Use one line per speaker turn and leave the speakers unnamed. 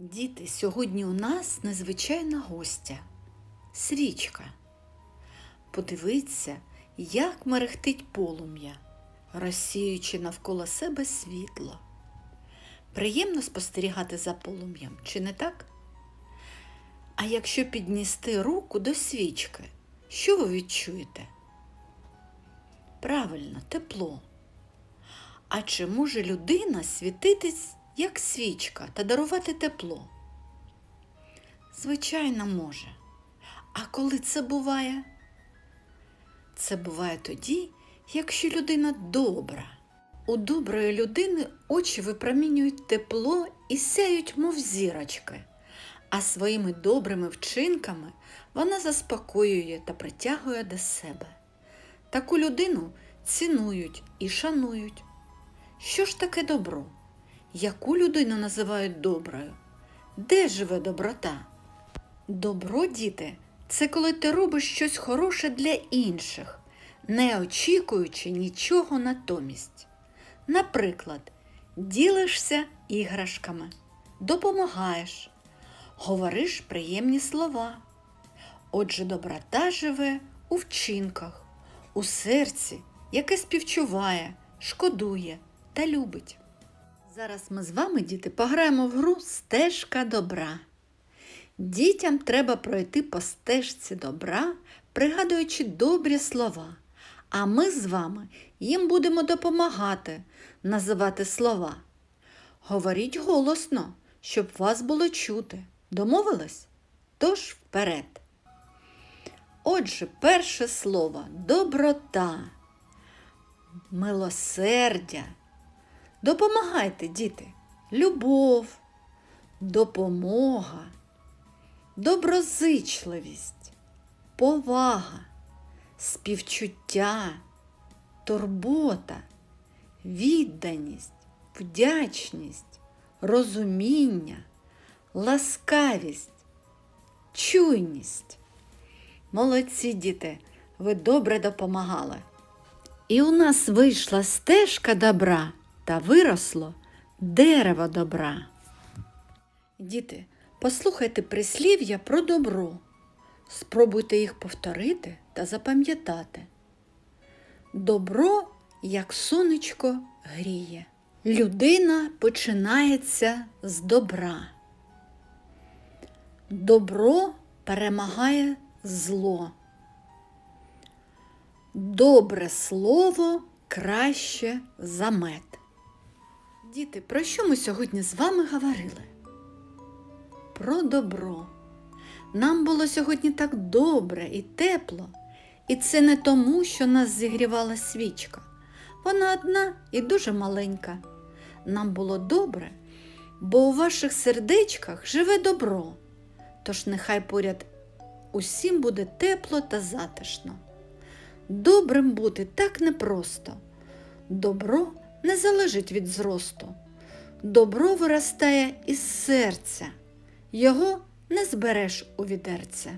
Діти, сьогодні у нас незвичайна гостя свічка. Подивіться, як мерехтить полум'я, розсіюючи навколо себе світло. Приємно спостерігати за полум'ям, чи не так? А якщо піднести руку до свічки, що ви відчуєте? Правильно, тепло. А чи може людина світитись, як свічка, та дарувати тепло? Звичайно, може. А коли це буває? Це буває тоді, якщо людина добра. У доброї людини очі випромінюють тепло і сяють, мов зірочки, а своїми добрими вчинками вона заспокоює та притягує до себе. Таку людину цінують і шанують. Що ж таке добро? Яку людину називають доброю? Де живе доброта? Добро, діти, це коли ти робиш щось хороше для інших, не очікуючи нічого натомість. Наприклад, ділишся іграшками, допомагаєш, говориш приємні слова. Отже, доброта живе у вчинках, у серці, яке співчуває, шкодує та любить. Зараз ми з вами, діти, пограємо в гру Стежка добра. Дітям треба пройти по стежці добра, пригадуючи добрі слова. А ми з вами їм будемо допомагати називати слова. Говоріть голосно, щоб вас було чути. Домовились? Тож вперед. Отже, перше слово доброта, милосердя. Допомагайте, діти, любов, допомога, доброзичливість, повага, співчуття, турбота, відданість, вдячність, розуміння, ласкавість, чуйність. Молодці діти, ви добре допомагали. І у нас вийшла стежка добра та виросло дерево добра. Діти, послухайте прислів'я про добро. Спробуйте їх повторити та запам'ятати. Добро, як сонечко, гріє. Людина починається з добра. Добро перемагає зло. Добре слово краще за мед. Діти, про що ми сьогодні з вами говорили? Про добро. Нам було сьогодні так добре і тепло, і це не тому, що нас зігрівала свічка. Вона одна і дуже маленька. Нам було добре, бо у ваших сердечках живе добро. Тож нехай поряд усім буде тепло та затишно. Добрим бути так непросто. Добро не залежить від зросту. Добро виростає із серця, його не збереш у відерце.